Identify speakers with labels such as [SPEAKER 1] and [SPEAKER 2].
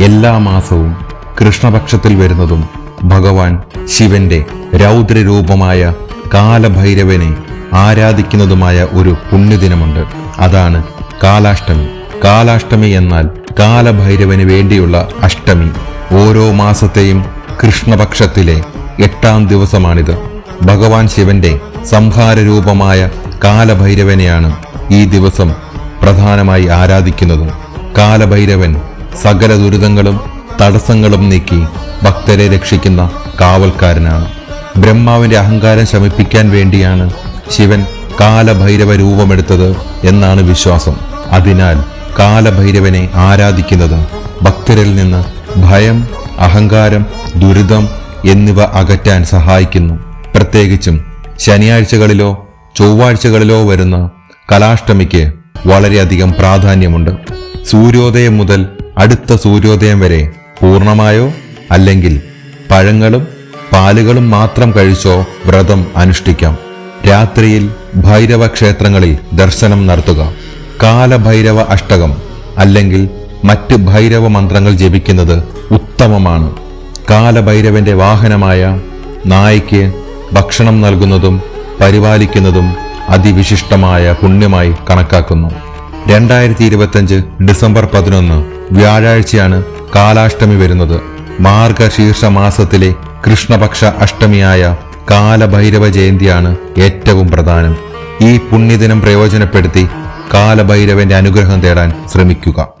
[SPEAKER 1] എല്ലാ മാസവും കൃഷ്ണപക്ഷത്തിൽ വരുന്നതും ഭഗവാൻ ശിവന്റെ രൗദ്രരൂപമായ കാലഭൈരവനെ ആരാധിക്കുന്നതുമായ ഒരു പുണ്യദിനമുണ്ട്. അതാണ് കാലാഷ്ടമി. കാലാഷ്ടമി എന്നാൽ കാലഭൈരവന് വേണ്ടിയുള്ള അഷ്ടമി. ഓരോ മാസത്തെയും കൃഷ്ണപക്ഷത്തിലെ എട്ടാം ദിവസമാണിത്. ഭഗവാൻ ശിവന്റെ സംഹാരരൂപമായ കാലഭൈരവനെയാണ് ഈ ദിവസം പ്രധാനമായി ആരാധിക്കുന്നത്. കാലഭൈരവൻ സകല ദുരിതങ്ങളും തടസ്സങ്ങളും നീക്കി ഭക്തരെ രക്ഷിക്കുന്ന കാവൽക്കാരനാണ്. ബ്രഹ്മാവിന്റെ അഹങ്കാരം ശമിപ്പിക്കാൻ വേണ്ടിയാണ് ശിവൻ കാലഭൈരവ രൂപമെടുത്തത് എന്നാണ് വിശ്വാസം. അതിനാൽ കാലഭൈരവനെ ആരാധിക്കുന്നത് ഭക്തരിൽ നിന്ന് ഭയം അഹങ്കാരം ദുരിതം എന്നിവ അകറ്റാൻ സഹായിക്കുന്നു. പ്രത്യേകിച്ചും ശനിയാഴ്ചകളിലോ ചൊവ്വാഴ്ചകളിലോ വരുന്ന കലാഷ്ടമിക്ക് വളരെയധികം പ്രാധാന്യമുണ്ട്. സൂര്യോദയം മുതൽ അടുത്ത സൂര്യോദയം വരെ പൂർണമായോ അല്ലെങ്കിൽ പഴങ്ങളും പാലുകളും മാത്രം കഴിച്ചോ വ്രതം അനുഷ്ഠിക്കാം. രാത്രിയിൽ ഭൈരവ ക്ഷേത്രങ്ങളിൽ ദർശനം നടത്തുക. കാലഭൈരവ അഷ്ടകം അല്ലെങ്കിൽ മറ്റ് ഭൈരവ മന്ത്രങ്ങൾ ജപിക്കുന്നത് ഉത്തമമാണ്. കാലഭൈരവന്റെ വാഹനമായ നായ്ക്ക് ഭക്ഷണം നൽകുന്നതും പരിപാലിക്കുന്നതും അതിവിശിഷ്ടമായ പുണ്യമായി കണക്കാക്കുന്നു. രണ്ടായിരത്തി ഇരുപത്തഞ്ച് ഡിസംബർ പതിനൊന്ന് വ്യാഴാഴ്ചയാണ് കാലാഷ്ടമി വരുന്നത്. മാർഗശീർഷ മാസത്തിലെ കൃഷ്ണപക്ഷ അഷ്ടമിയായ കാലഭൈരവ ജയന്തിയാണ് ഏറ്റവും പ്രധാനം. ഈ പുണ്യദിനം പ്രയോജനപ്പെടുത്തി കാലഭൈരവന്റെ അനുഗ്രഹം തേടാൻ ശ്രമിക്കുക.